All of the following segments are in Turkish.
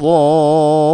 الضالين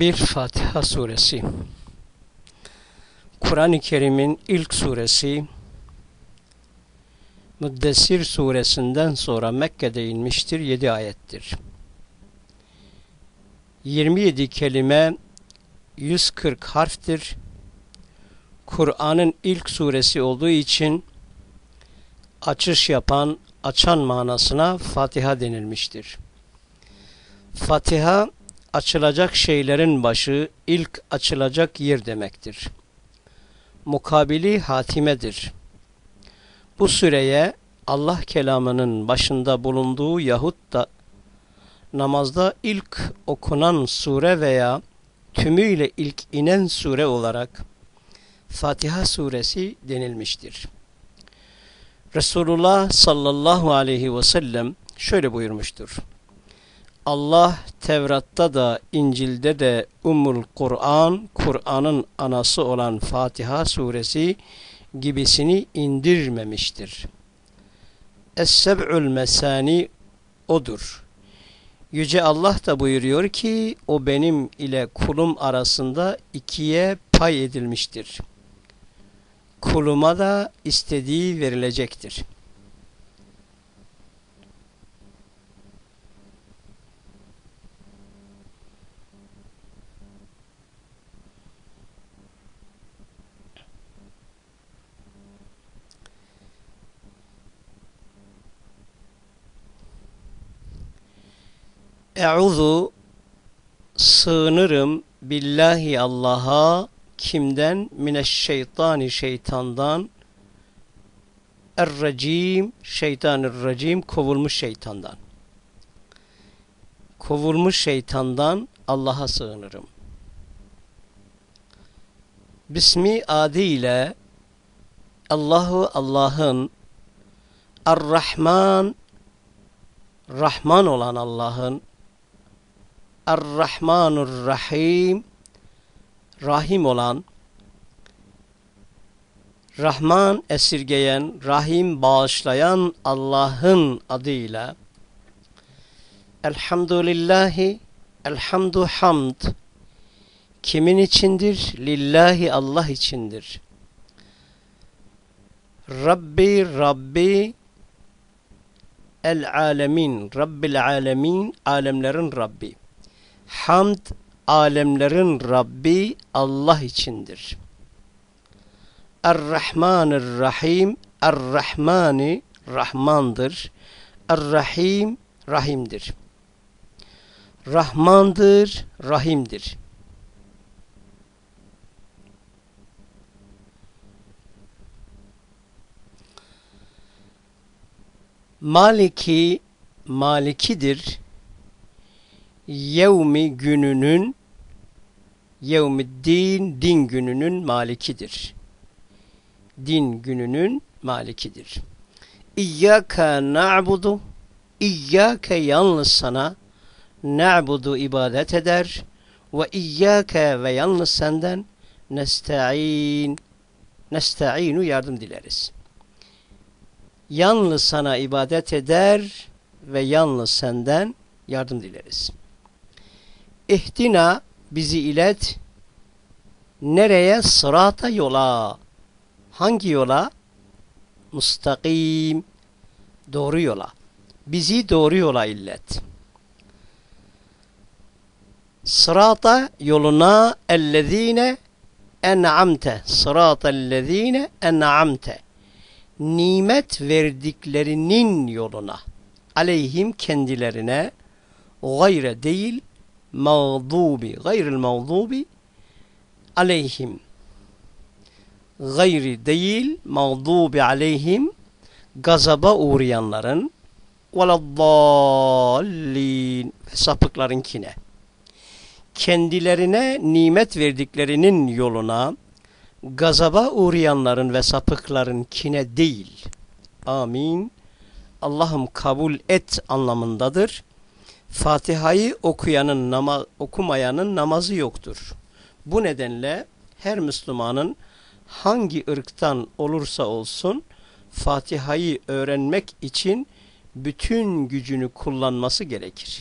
1 Fatiha suresi Kur'an-ı Kerim'in ilk suresi Müddessir suresinden sonra Mekke'de inmiştir 7 ayettir. 27 kelime 140 harftir. Kur'an'ın ilk suresi olduğu için açış yapan, açan manasına Fatiha denilmiştir. Fatiha açılacak şeylerin başı, ilk açılacak yer demektir. Mukabili hatimedir. Bu süreye Allah kelamının başında bulunduğu yahut da namazda ilk okunan sure veya tümüyle ilk inen sure olarak Fatiha suresi denilmiştir. Resulullah sallallahu aleyhi ve sellem şöyle buyurmuştur. Allah Tevrat'ta da İncil'de de Ummul Kur'an, Kur'an'ın anası olan Fatiha suresi gibisini indirmemiştir. Es-seb'ül mesani odur. Yüce Allah da buyuruyor ki o benim ile kulum arasında ikiye pay edilmiştir. Kuluma da istediği verilecektir. E'udhu sığınırım billahi Allah'a kimden? Mineşşeytani şeytandan. Er-racim şeytanir-racim kovulmuş şeytandan. Kovulmuş şeytandan Allah'a sığınırım. Bismi adıyla Allahu Allah'ın Ar-Rahman Rahman olan Allah'ın Er-Rahmanur Rahim Rahim olan Rahman esirgeyen, Rahim bağışlayan Allah'ın adıyla Elhamdülillahi Elhamdu hamd Kimin içindir? Lillahi Allah içindir. Rabbi Rabbi El alemin Rabbil alemin alemlerin Rabbi Hamd alemlerin Rabbi Allah içindir. Er-Rahmanir-Rahim Er-Rahmani Rahmandır. Er-Rahim Rahim'dir. Rahmandır, Rahim'dir. Maliki Malikidir. Yevmi gününün Yevmiddin din gününün malikidir. Din gününün malikidir. İyyâke na'budu İyyâke yalnız sana na'budu ibadet eder ve iyyâke ve yalnız senden nesta'in nesta'inu yardım dileriz. Yalnız sana ibadet eder ve yalnız senden yardım dileriz. İhtina bizi ilet nereye? Sırata yola. Hangi yola? Mustakim. Doğru yola. Bizi doğru yola illet. Sırata yoluna ellezine en'amte. Sırata ellezine en'amte. Nimet verdiklerinin yoluna. Aleyhim kendilerine gayre değil mağdubi gayril mağdubi aleyhim gayri değil mağdubi aleyhim gazaba uğrayanların veladdallin ve sapıklarınkine kendilerine nimet verdiklerinin yoluna gazaba uğrayanların ve sapıkların kine değil. Amin. Allah'ım kabul et anlamındadır. Fatiha'yı okuyanın nama, okumayanın namazı yoktur. Bu nedenle her Müslümanın hangi ırktan olursa olsun Fatiha'yı öğrenmek için bütün gücünü kullanması gerekir.